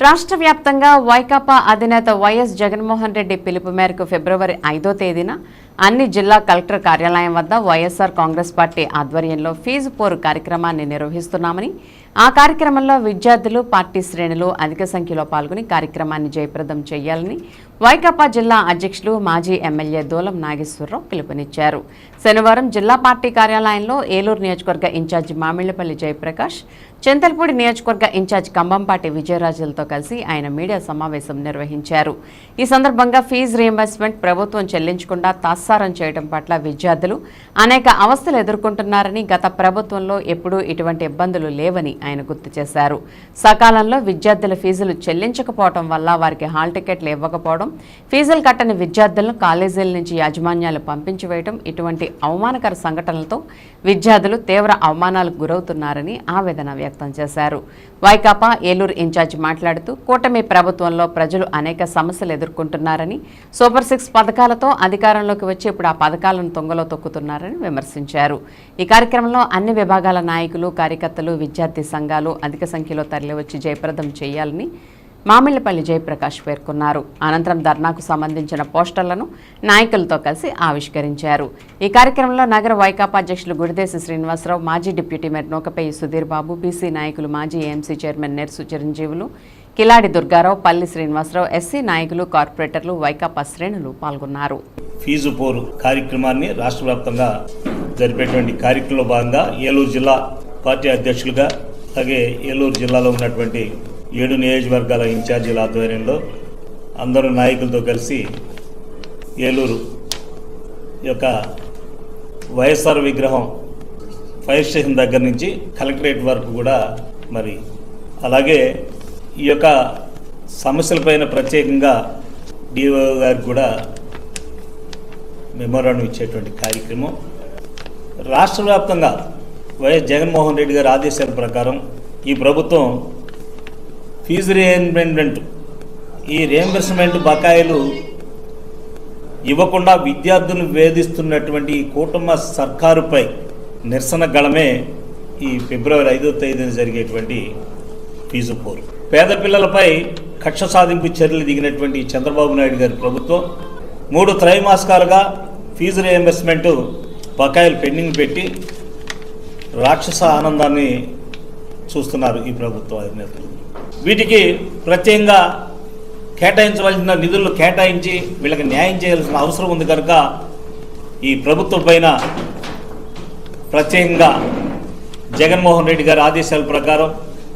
రాష్ట్ర వ్యాప్తంగా వైకాపా అధినేత వైఎస్ జగన్మోహన్ రెడ్డి పిలుపు మేరకు ఫిబ్రవరి ఐదో తేదీన అన్ని జిల్లా కలెక్టర్ కార్యాలయం వద్ద వైఎస్ఆర్ కాంగ్రెస్ పార్టీ ఆధ్వర్యంలో ఫీజు పోరు కార్యక్రమాన్ని నిర్వహిస్తున్నామని ఆ కార్యక్రమంలో విద్యార్థులు పార్టీ శ్రేణులు అధిక సంఖ్యలో పాల్గొని కార్యక్రమాన్ని జయప్రదం చేయాలని వైకాపా జిల్లా అధ్యక్షులు మాజీ ఎమ్మెల్యే దూలం నాగేశ్వరరావు పిలుపునిచ్చారు. శనివారం జిల్లా పార్టీ కార్యాలయంలో ఏలూరు నియోజకవర్గ ఇన్ఛార్జి మామిళ్ళపల్లి జయప్రకాష్ చింతల్పూడి నియోజకవర్గ ఇన్ఛార్జ్ కంబంపాటి విజయరాజులతో కలిసి ఆయన మీడియా సమావేశం నిర్వహించారు. ఈ సందర్భంగా ఫీజు రియంబర్స్మెంట్ ప్రభుత్వం చెల్లించకుండా తాత్సారం చేయడం పట్ల విద్యార్థులు అనేక అవస్థలు ఎదుర్కొంటున్నారని గత ప్రభుత్వంలో ఎప్పుడూ ఇటువంటి ఇబ్బందులు లేవని ఆయన గుర్తు చేశారు. సకాలంలో విద్యార్థుల ఫీజులు చెల్లించకపోవడం వల్ల వారికి హాల్ టికెట్లు ఇవ్వకపోవడం ఫీజులు కట్టని విద్యార్థులను కాలేజీల నుంచి యాజమాన్యాలు పంపించి వేయడం ఇటువంటి అవమానకర సంఘటనలతో విద్యార్థులు తీవ్ర అవమానాలకు గురవుతున్నారని ఆవేదన వ్యక్తం చేశారు. వైకాపా ఏలూరు ఇన్ఛార్జ్ మాట్లాడుతూ కూటమి ప్రభుత్వంలో ప్రజలు అనేక సమస్యలు ఎదుర్కొంటున్నారని సూపర్ సిక్స్ పథకాలతో అధికారంలోకి వచ్చి ఇప్పుడు ఆ పథకాలను తొంగలో తొక్కుతున్నారని విమర్శించారు. ఈ కార్యక్రమంలో అన్ని విభాగాల నాయకులు కార్యకర్తలు విద్యార్థి సంఘాలు అధిక సంఖ్యలో తరలివచ్చి జయప్రదం చేయాలని మామిళ్ళపల్లి జయప్రకాష్ పేర్కొన్నారు. అనంతరం ధర్నాకు సంబంధించిన పోస్టర్లను నాయకులతో కలిసి ఆవిష్కరించారు. ఈ కార్యక్రమంలో నగర వైకాపా అధ్యక్షులు గుడిదేశి శ్రీనివాసరావు మాజీ deputy mayor Nukapeyi Sudhir Babu BC నాయకులు మాజీ AMC chairman Nersu Chiranjeevulu Kiladi Durga Rao Palli Srinivasa Rao SC నాయకులు కార్పొరేటర్లు వైకాపా శ్రేణులు పాల్గొన్నారు. ఫీజు పోరు కార్యక్రమాన్ని రాష్ట్ర వ్యాప్తంగా జరిపేటువంటి కార్యక్రమంలో భాగంగా ఏలూరు జిల్లా పార్టీ అధ్యక్షులుగా అలాగే ఏలూరు జిల్లాలో ఉన్నటువంటి ఏడు నియోజకవర్గాల ఇన్ఛార్జీల ఆధ్వర్యంలో అందరూ నాయకులతో కలిసి ఏలూరు యొక్క వైఎస్ఆర్ విగ్రహం ఫైర్ స్టేషన్ దగ్గర నుంచి కలెక్టరేట్ వరకు కూడా మరి అలాగే ఈ యొక్క సమస్యలపైన ప్రత్యేకంగా డిఓ గారికి కూడా మెమోరాండం ఇచ్చేటువంటి కార్యక్రమం. రాష్ట్ర వ్యాప్తంగా వైఎస్ జగన్మోహన్ రెడ్డి గారి ఆదేశాల ప్రకారం ఈ ప్రభుత్వం ఫీజు రియంబర్స్మెంట్ ఈ రియంబర్స్మెంట్ బకాయిలు ఇవ్వకుండా విద్యార్థులను వేధిస్తున్నటువంటి ఈ కూటమి సర్కారుపై నిరసన గళమే ఈ ఫిబ్రవరి ఐదో తేదీన జరిగేటువంటి ఫీజు పోరు. పేద పిల్లలపై కక్ష సాధింపు చర్యలు దిగినటువంటి చంద్రబాబు నాయుడు గారి ప్రభుత్వం మూడు త్రైమాసికాలుగా ఫీజు రియంబర్స్మెంట్ బకాయిలు పెండింగ్ పెట్టి రాక్షస ఆనందాన్ని చూస్తున్నారు ఈ ప్రభుత్వ అధినేతలు. వీటికి ప్రత్యేకంగా కేటాయించవలసిన నిధులను కేటాయించి వీళ్ళకి న్యాయం చేయాల్సిన అవసరం ఉంది కనుక ఈ ప్రభుత్వం పైన ప్రత్యేకంగా జగన్మోహన్ రెడ్డి గారి ఆదేశాల ప్రకారం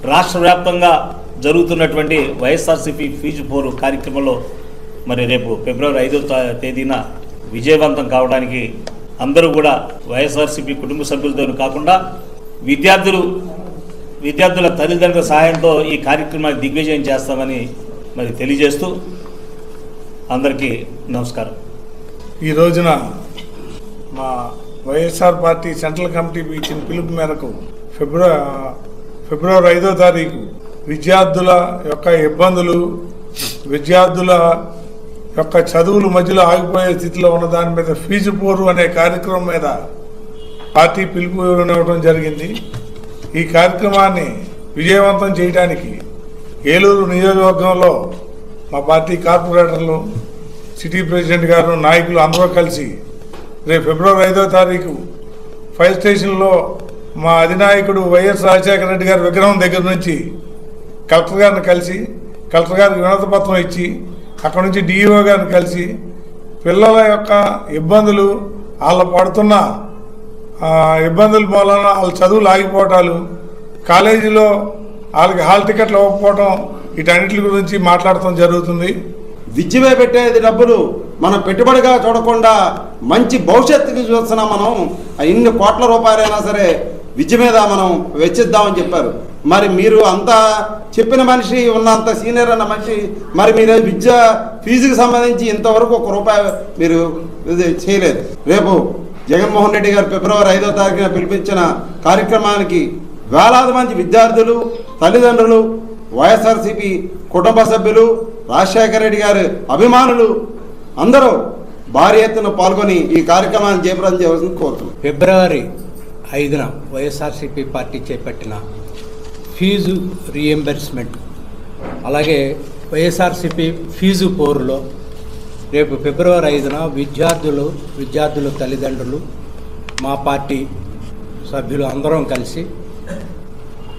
రాష్ట్ర వ్యాప్తంగా జరుగుతున్నటువంటి వైఎస్ఆర్సీపీ ఫీజు పోరు కార్యక్రమంలో మరి రేపు ఫిబ్రవరి ఐదో తేదీన విజయవంతం కావడానికి అందరూ కూడా వైఎస్ఆర్సీపీ కుటుంబ సభ్యులతో కాకుండా విద్యార్థులు విద్యార్థుల తల్లిదండ్రుల సహాయంతో ఈ కార్యక్రమాన్ని దిగ్విజయం చేస్తామని మరి తెలియజేస్తూ అందరికీ నమస్కారం. ఈ రోజున మా వైఎస్ఆర్ పార్టీ సెంట్రల్ కమిటీ ఇచ్చిన పిలుపు మేరకు ఫిబ్రవరి ఫిబ్రవరి ఐదో తారీఖు విద్యార్థుల యొక్క ఇబ్బందులు విద్యార్థుల యొక్క చదువులు మధ్యలో ఆగిపోయే స్థితిలో ఉన్న దాని మీద ఫీజు పోరు అనే కార్యక్రమం మీద పార్టీ పిలుపు ఇవ్వడం జరిగింది. ఈ కార్యక్రమాన్ని విజయవంతం చేయడానికి ఏలూరు నియోజకవర్గంలో మా పార్టీ కార్పొరేటర్లు సిటీ ప్రెసిడెంట్ గారు నాయకులు అందరూ కలిసి రేపు ఫిబ్రవరి ఐదో తారీఖు ఫైర్ స్టేషన్లో మా అధినాయకుడు వైఎస్ రాజశేఖర రెడ్డి గారి విగ్రహం దగ్గర నుంచి కలెక్టర్ గారిని కలిసి కలెక్టర్ గారికి వినతి పత్రం ఇచ్చి అక్కడ నుంచి డిఈఓ గారిని కలిసి పిల్లల యొక్క ఇబ్బందులు వాళ్ళు పడుతున్న ఇబ్బందుల మూలన వాళ్ళ చదువులు ఆగిపోవటాలు కాలేజీలో వాళ్ళకి హాల్ టికెట్లు ఇవ్వకపోవటం వీటన్నిటి గురించి మాట్లాడటం జరుగుతుంది. విద్యమే పెట్టేది డబ్బులు మనం పెట్టుబడిగా చూడకుండా మంచి భవిష్యత్తుకి చూస్తున్నాం మనం ఇన్ని కోట్ల రూపాయలైనా సరే విద్య మీద మనం వెచ్చిద్దామని చెప్పారు. మరి మీరు అంత చెప్పిన మనిషి ఉన్నంత సీనియర్ అన్న మనిషి మరి మీరు విద్య ఫీజుకి సంబంధించి ఇంతవరకు ఒక రూపాయి మీరు ఇది చేయలేదు. రేపు జగన్మోహన్ రెడ్డి గారు ఫిబ్రవరి ఐదో తారీఖున పిలిపించిన కార్యక్రమానికి వేలాది మంది విద్యార్థులు తల్లిదండ్రులు వైఎస్ఆర్సీపీ కుటుంబ సభ్యులు రాజశేఖర రెడ్డి గారి అభిమానులు అందరూ భారీ ఎత్తున పాల్గొని ఈ కార్యక్రమాన్ని జయప్రదం చేయవలసింది కోరుతున్నాం. ఫిబ్రవరి ఐదున వైఎస్ఆర్సీపీ పార్టీ చేపట్టిన ఫీజు రీఎంబర్స్మెంట్ అలాగే వైఎస్ఆర్సిపి ఫీజు పోరులో రేపు ఫిబ్రవరి ఐదున విద్యార్థులు విద్యార్థుల తల్లిదండ్రులు మా పార్టీ సభ్యులు అందరం కలిసి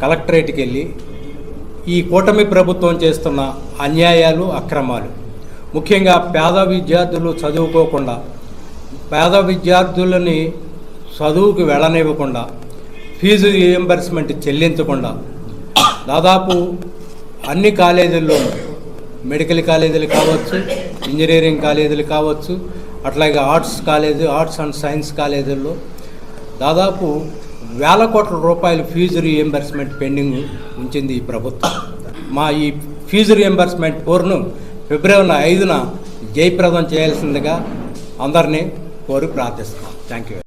కలెక్టరేట్కి వెళ్ళి ఈ కూటమి ప్రభుత్వం చేస్తున్న అన్యాయాలు అక్రమాలు. ముఖ్యంగా పేద విద్యార్థులు చదువుకోకుండా పేద విద్యార్థులని చదువుకు వెళ్ళనివ్వకుండా ఫీజు రియంబర్స్మెంట్ చెల్లించకుండా దాదాపు అన్ని కాలేజీల్లో మెడికల్ కాలేజీలు కావచ్చు ఇంజనీరింగ్ కాలేజీలు కావచ్చు అట్లాగే arts college arts and science కాలేజీల్లో దాదాపు వేల కోట్ల రూపాయల ఫీజు రీఎంబర్స్మెంట్ పెండింగ్ ఉంచింది ఈ ప్రభుత్వం. మా ఈ ఫీజు రీఎంబర్స్మెంట్ పోరును ఫిబ్రవరి ఐదున జయప్రదం చేయాల్సిందిగా అందరినీ కోరి ప్రార్థిస్తున్నాం. Thank you